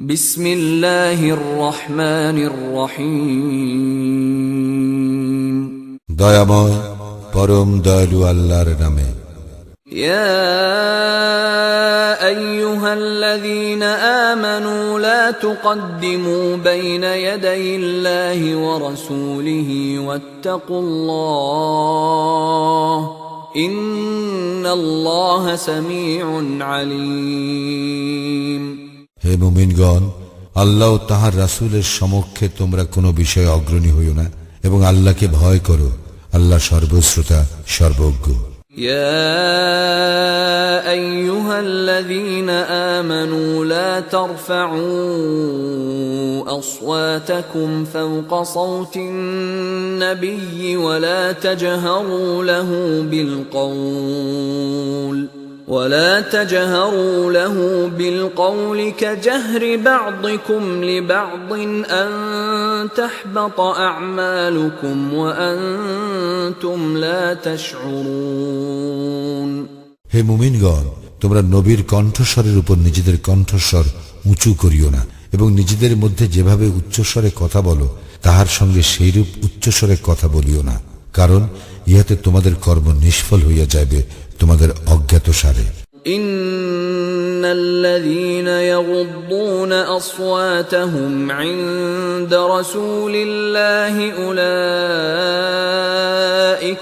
بسم الله الرحمن الرحيم দয়াময় পরম দয়ালু আল্লাহর নামে يا ايها الذين امنوا لا تقدموا بين يدي الله ورسوله واتقوا الله ان الله سميع عليم হে মুমিনগণ আল্লাহ ও তাহার রাসূলের সমক্ষে তোমরা কোনো বিষয়ে অগ্রণী হইও না এবং আল্লাহকে ভয় করো আল্লাহ সর্বশ্রোতা সর্বজ্ঞ يا ايها الذين امنوا لا ترفعوا اصواتكم فوق صوت النبي ولا تجهروا له بالقول ولا تجهروا له بالقول كجهر بعضكم لبعض ان تحبط اعمالكم وانتم لا تشعرون হে মুমিনগণ তোমরা নবীর কণ্ঠস্বরের উপর নিজেদের কণ্ঠস্বর উঁচু করিও না এবং নিজেদের মধ্যে যেভাবে উচ্চস্বরে কথা বলো তাহার সঙ্গে সেইরূপ উচ্চস্বরে কথা বলিও না কারণ ইহাতে তোমাদের কর্ম নিষ্ফল হইয়া যাবে তোমাদের অজ্ঞাত সারে ان الذين يغضون اصواتهم عند رسول الله اولئك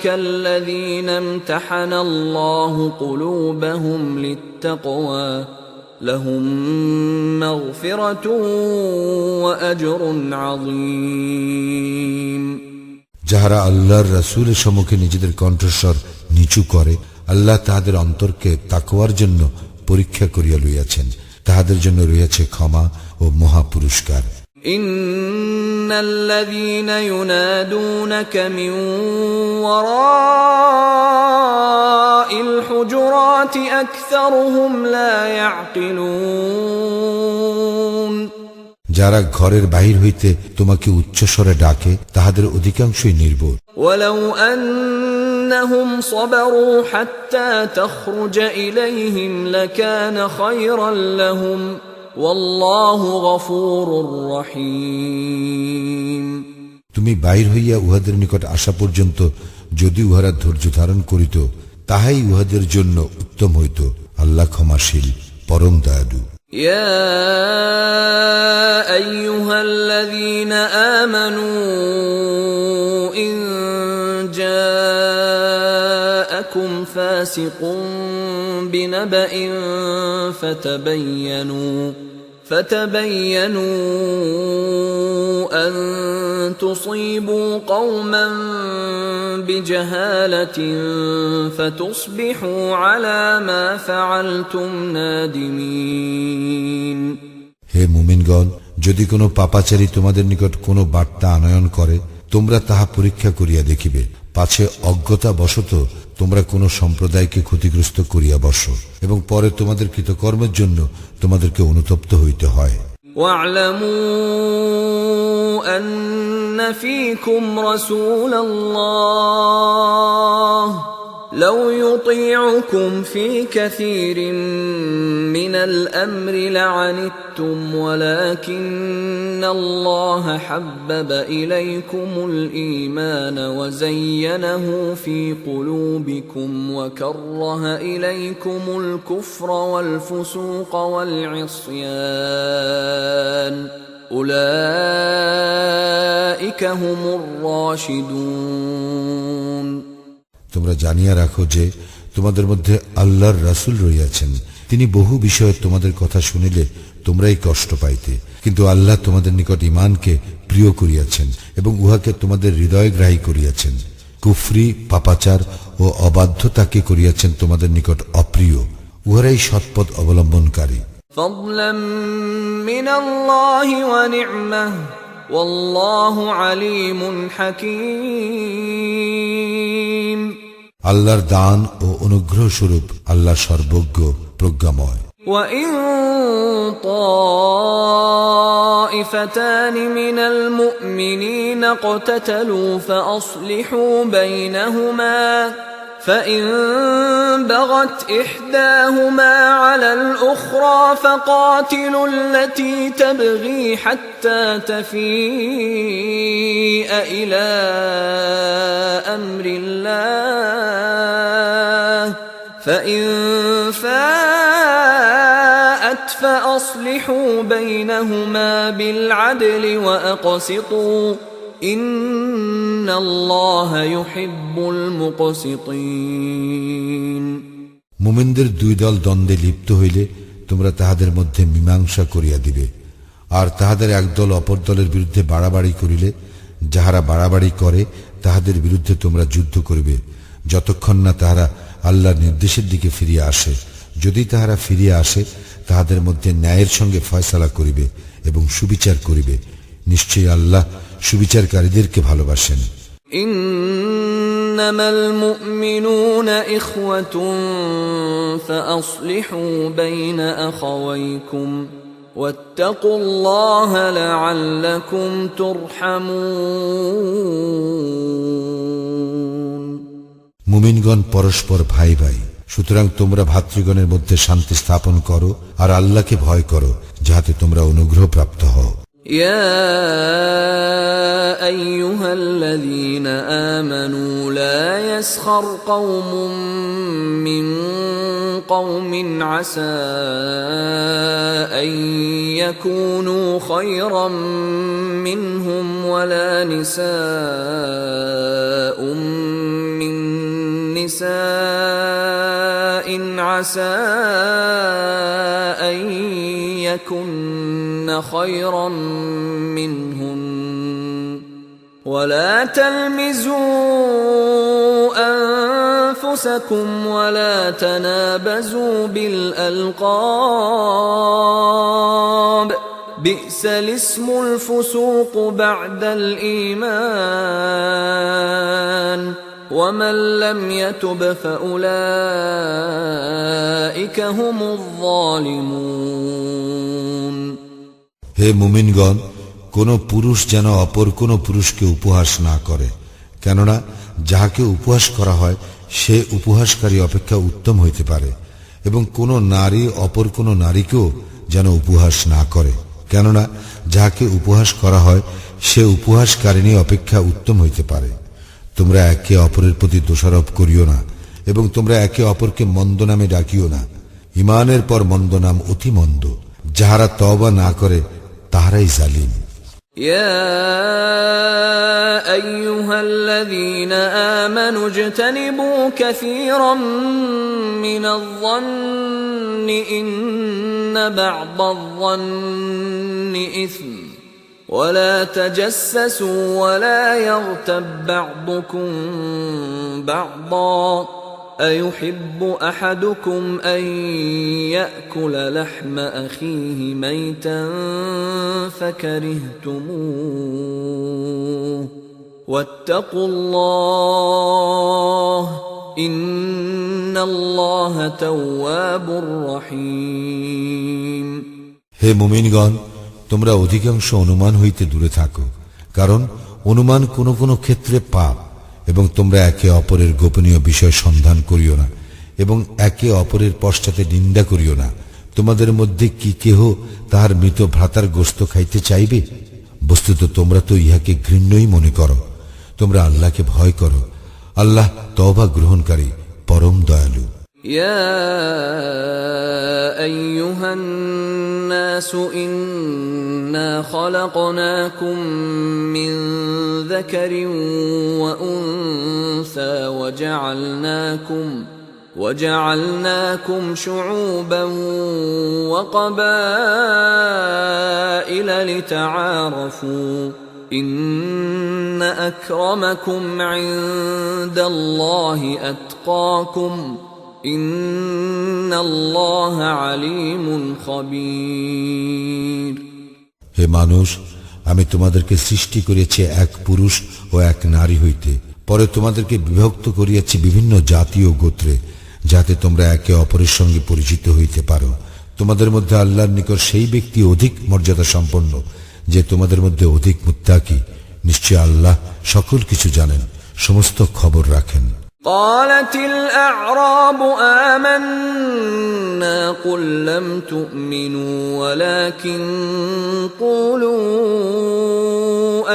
الذين امتحن الله قلوبهم للتقوى لهم مغفره واجر عظيم যাহারা আল্লাহর রাসূলের সম্মুখে নিজেদের কণ্ঠস্বর নিচু করে আল্লাহ তাহাদের অন্তরকে তাকওয়ার জন্য পরীক্ষা করিয়া লইয়াছেন তাহাদের জন্য রইয়াছে ক্ষমা ও মহা পুরস্কার ان الذين ينادونك من وراء الحجرات اكثرهم لا يعقلون যারা ঘরের বাহির হইতে তোমাকে উচ্চস্বরে ডাকে তাহাদের অধিকাংশই নির্বোধ ولو انهم صبروا حتى تخرج اليهم لكان خيرا لهم والله غفور رحيم তুমি বাহির হইয়া উহাদের নিকট আসা পর্যন্ত যদি উহারা ধৈর্য ধারণ করিত তাহাই উহাদের জন্য উত্তম হইত আল্লাহ ক্ষমাশীল পরম দয়ালু يا فاسق بنبأ فتبينوا فتبينوا ان تصيبوا قوما بجهاله فتصبحوا على ما فعلتم نادمين হে মুমিনগণ যদি কোনো পাপাচারী তোমাদের নিকট কোনো বার্তা আনয়ন করে তোমরা তাহা পরীক্ষা করিয়া দেখিবে পাছে অজ্ঞতা বশত তোমরা কোনো সম্প্রদায়কে ক্ষতিগ্রস্ত করিয়া বসো এবং পরে তোমাদের কৃতকর্মের জন্য তোমাদেরকে অনুতপ্ত হইতে হয় واعلموا ان فيكم رسول الله لو يطيعكم في كثير من الأمر لعنتم ولكن الله حبب إليكم الإيمان وزينه في قلوبكم وكره إليكم الكفر والفسوق والعصيان. أولئك هم الراشدون. তোমরা জানিয়া রাখো যে তোমাদের মধ্যে আল্লাহর রাসূল রইয়াছেন তিনি বহু বিষয়ে তোমাদের কথা শুনিলে তোমরাই কষ্ট পাইতে কিন্তু আল্লাহ তোমাদের নিকট ইমানকে প্রিয় করিয়াছেন এবং উহাকে তোমাদের হৃদয়গ্রাহী করিয়াছেন কুফরি পাপাচার ও অবাধ্যতাকে করিয়াছেন তোমাদের নিকট অপ্রিয় উহারাই সৎপথ অবলম্বনকারী فضلا من الله ونعمه والله عليم حكيم আল্লাহর দান ও অনুগ্রহ স্বরূপ আল্লাহ সর্বজ্ঞ প্রজ্ঞাময় وان طائفتان من المؤمنين اقتتلوا فاصلحوا بينهما فإن بغت إحداهما على الأخرى فقاتلوا التي تبغي حتى تفيء إلى أمر الله فإن فاءت فأصلحوا بينهما بالعدل وأقسطوا إن الله يحب المقسطين মুমিনদের দুই দল দ্বন্দ্বে লিপ্ত হইলে তোমরা তাহাদের মধ্যে মীমাংসা করিয়া দিবে আর তাহাদের একদল অপর দলের বিরুদ্ধে বাড়াবাড়ি করিলে যাহারা বাড়াবাড়ি করে তাহাদের বিরুদ্ধে তোমরা যুদ্ধ করিবে যতক্ষণ না তাহারা আল্লাহর নির্দেশের দিকে ফিরিয়া আসে যদি তাহারা ফিরিয়া আসে তাহাদের মধ্যে ন্যায়ের সঙ্গে ফয়সালা করিবে এবং সুবিচার করিবে নিশ্চয়ই আল্লাহ সুবিচারকারীদেরকে ভালোবাসেন إنما المؤمنون إخوة فأصلحوا بين أخويكم واتقوا الله لعلكم ترحمون মুমিনগণ পরস্পর ভাই ভাই সুতরাং তোমরা ভাতৃগণের মধ্যে শান্তি স্থাপন করো আর আল্লাহকে ভয় করো যাহাতে তোমরা অনুগ্রহ প্রাপ্ত হও يا ايها الذين امنوا لا يسخر قوم من قوم عسى ان يكونوا خيرا منهم ولا نساء من نساء عسى أن يكن خيرا منهن. ولا تلمزوا أنفسكم ولا تنابزوا بالألقاب. بئس الاسم الفسوق بعد الإيمان. ومن لم يتب فاولئك هم الظالمون হে মুমিনগণ কোন পুরুষ যেন অপর কোন পুরুষকে উপহাস না করে কেননা যাহাকে উপহাস করা হয় সে উপহাসকারী অপেক্ষা উত্তম হইতে পারে এবং কোন নারী অপর কোন নারীকেও যেন উপহাস না করে কেননা যাহাকে উপহাস করা হয় সে উপহাসকারিণী অপেক্ষা উত্তম হইতে পারে তোমরা একে অপরের প্রতি দোষারোপ করিও না এবং তোমরা একে অপরকে মন্দ নামে ডাকিও না ইমানের পর মন্দ নাম অতি মন্দ যাহারা তবা না করে তাহারাই জালিম يا ايها الذين امنوا اجتنبوا كثيرا من الظن ان بعض الظن اثم ولا تجسسوا ولا يغتب بعضكم بعضا. أيحب أحدكم أن يأكل لحم أخيه ميتا فكرهتموه. واتقوا الله إن الله تواب رحيم. هي مؤمنين তোমরা অধিকাংশ অনুমান হইতে দূরে থাকো কারণ অনুমান কোন কোন ক্ষেত্রে পাপ এবং তোমরা একে অপরের গোপনীয় বিষয় সন্ধান করিও না এবং একে অপরের পশ্চাতে নিন্দা করিও না তোমাদের মধ্যে কি কেহ তাহার মৃত ভ্রাতার গোস্ত খাইতে চাইবে বস্তুত তোমরা তো ইহাকে ঘৃণ্যই মনে করো তোমরা আল্লাহকে ভয় করো আল্লাহ তবা গ্রহণকারী পরম দয়ালু يا ايها الناس انا خلقناكم من ذكر وانثى وجعلناكم وجعلناكم شعوبا وقبائل لتعارفوا ان اكرمكم عند الله اتقاكم ان الله عليم خبير হে মানুষ, আমি তোমাদেরকে সৃষ্টি করিয়াছি এক পুরুষ ও এক নারী হইতে। পরে তোমাদেরকে বিভক্ত করিয়াছি বিভিন্ন জাতি ও গোত্রে, যাতে তোমরা একে অপরের সঙ্গে পরিচিত হইতে পারো। তোমাদের মধ্যে আল্লাহর নিকট সেই ব্যক্তি অধিক মর্যাদা সম্পন্ন, যে তোমাদের মধ্যে অধিক মুত্তাকি। নিশ্চয় আল্লাহ সকল কিছু জানেন, সমস্ত খবর রাখেন। قالت الأعراب آمنا قل لم تؤمنوا ولكن قولوا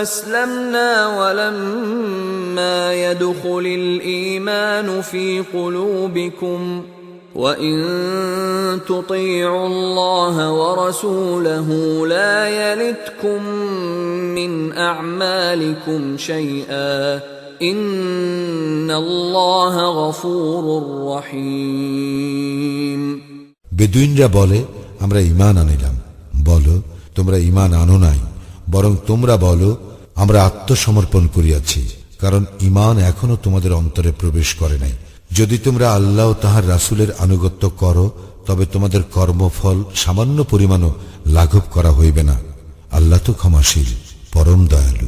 أسلمنا ولما يدخل الإيمان في قلوبكم وإن تطيعوا الله ورسوله لا يلتكم من أعمالكم شيئا বেদুইনরা বলে আমরা ইমান আনিলাম। বলো তোমরা ইমান আনো নাই বরং তোমরা বলো আমরা আত্মসমর্পণ করিয়াছি কারণ ইমান এখনও তোমাদের অন্তরে প্রবেশ করে নাই। যদি তোমরা আল্লাহ তাহার রাসুলের আনুগত্য করো তবে তোমাদের কর্মফল সামান্য পরিমাণও লাঘব করা হইবে না। আল্লাহ তো ক্ষমাশীল পরম দয়ালু।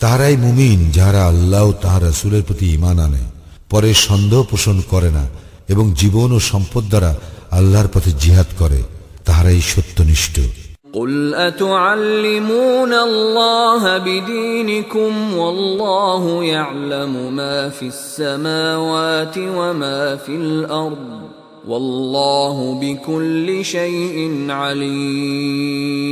তাহারাই মুমিন যাহারা আল্লাহ ও তাহার রাসুলের প্রতি ইমান আনে পরে সন্দেহ পোষণ করে না এবং জীবন ও সম্পদ দ্বারা আল্লাহর পথে জিহাদ করে তাহারাই সত্যনিষ্ঠ قل أتعلمون الله بدينكم والله يعلم ما في السماوات وما في الأرض والله بكل شيء عليم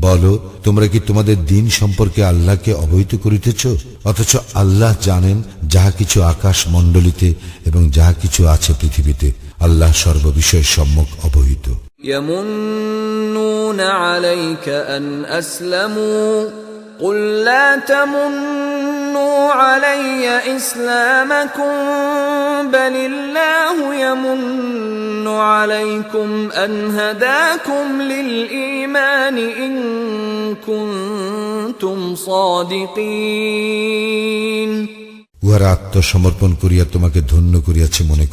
বলো তোমরা কি তোমাদের দিন সম্পর্কে আল্লাহকে অবহিত করিতেছ অথচ আল্লাহ জানেন যাহা কিছু আকাশ মণ্ডলিতে এবং যাহা কিছু আছে পৃথিবীতে আল্লাহ সর্ববিষয় সম্যক অবহিত يمنون عليك أن أسلموا قل لا تمنوا علي إسلامكم بل الله يمن عليكم أن هداكم للإيمان إن كنتم صادقين উহারা আত্মসমর্পণ করিয়া তোমাকে ধন্য করিয়াছে মনে